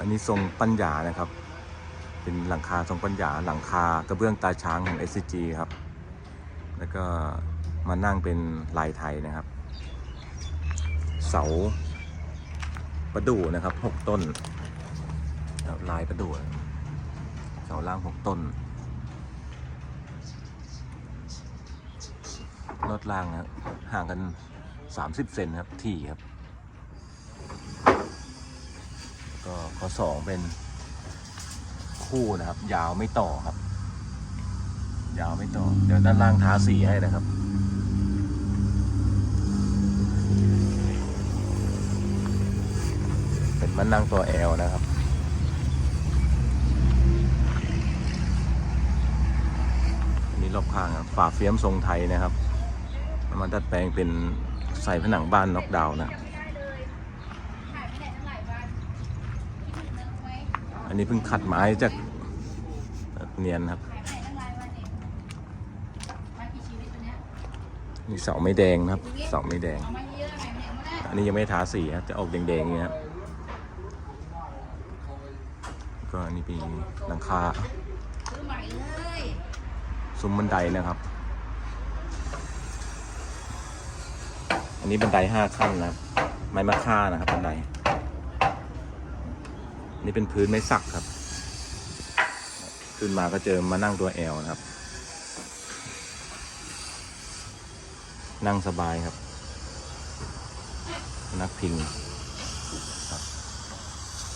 อันนี้ทรงปัญญานะครับ เป็นหลังคาทรงปัญญาหลังคากระเบื้องตาช้างของ SCG ครับ แล้วก็มานั่งเป็นลายไทยนะครับ เสาประดู่นะครับหกต้นลายประดู่เสาล่างหกต้นลดล่างนะครับห่างกัน 30 เซนครับ ที่ครับ แล้ว ก็ข้อสองเป็นคู่นะครับ ยาวไม่ต่อครับ ยาวไม่ต่อ เดี๋ยวด้านล่างทาสีให้นะครับเป็นมันนั่งตัวแอลนะครับอันนี้รอบข้างครับฝาเฟียมทรงไทยนะครับเอามันดัดแปลงเป็นใส่ผนังบ้านน็อกดาวน์นะอั นนี้เพิ่งขัดไม้จากเนียนครับนี่เสาไม่แดงนะครับ เสาไม่แดง อันนี้ยังไม่ทาสีครับจะออกแดงๆอย่างเงี้ยครับก็อันนี้เป็นหลังคาซุ้มบันไดนะครับ อันนี้บันไดห้าขั้นนะไม้มะค่านะครับบันได นี่เป็นพื้นไม้สักครับ ขึ้นมาก็เจอมานั่งตัวแอลนะครับ นั่งสบายครับ นักพิงครับ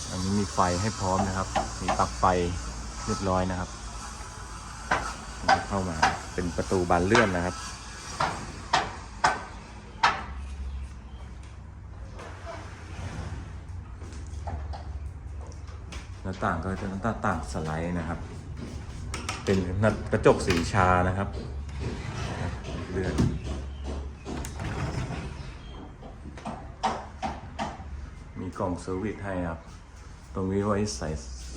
อันนี้มีไฟให้พร้อมนะครับ มีปลั๊กไฟเรียบร้อยนะครับ เข้ามาเป็นประตูบานเลื่อนนะครับ น้าต่างก็จะหน้าต่างสไลด์นะครับ เป็นหน้ากระจกสีชานะครับเลื่อนมีกล่องเซอร์วิสให้ครับ ตรงนี้ไว้ใส่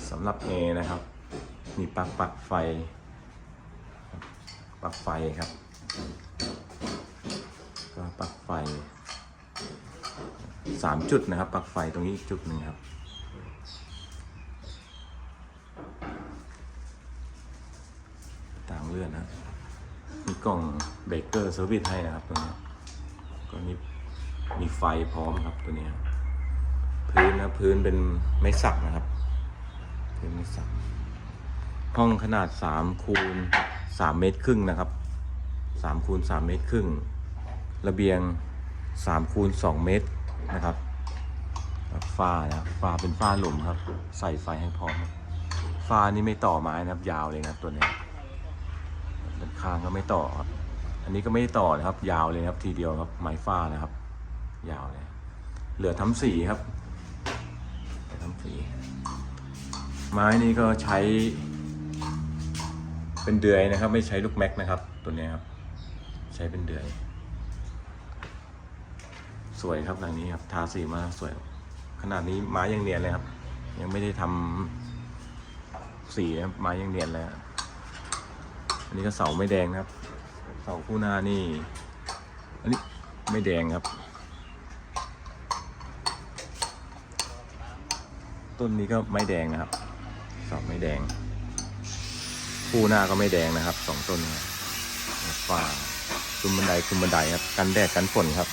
สำหรับเอนะครับ มีปลั๊กปลั๊กไฟปลั๊กไฟครับก็ปลั๊กไฟสามจุดนะครับปลั๊กไฟตรงนี้อีกจุดหนึ่งครับ ต่าง เลื่อนนะมีกล่องเบเกอร์เซอร์วิสให้นะครับตัวนี้ก็มีมีไฟพร้อมครับตัวนี้พื้นนะพื้นเป็นไม้สักนะครับพื้นไม้สักห้องขนาดสามคูณสามเมตรครึ่งนะครับสามคูณสามเมตรครึ่งระเบียงสามคูณสองเมตรนะครับฝ้านะฝ้าเป็นฝ้าหลุมครับ ใส่ไฟให้พร้อมฝ้านี่ไม่ต่อไม้นะครับ ยาวเลยนะตัวนี้ ด้านข้างก็ไม่ต่อครับ อันนี้ก็ไม่ต่อนะครับ ยาวเลยครับ ทีเดียวครับ ไม้ฟ้านะครับ ยาวเลย เหลือทำสีครับเหลือทำสี ไม้นี้ก็ใช้ เป็นเดือยนะครับ ไม่ใช้ลูกแม็กนะครับ ตัวนี้ครับ ใช้เป็นเดือย สวยครับหลังนี้ครับ ทาสีมาสวย ขนาดนี้ไม้ยังเนียนเลยครับ ยังไม่ได้ทำสีไม้ยังเนียนเลยครับ อันนี้ก็เสาไม่แดงครับ เสาคู่หน้านี่ อันนี้ไม่แดงครับ ต้นนี้ก็ไม่แดงนะครับ เสาไม่แดง คู่หน้าก็ไม่แดงนะครับสองต้นนะครับฟ้าคุมบันไดคุมบันไดครับ กันแดดกันฝนครับ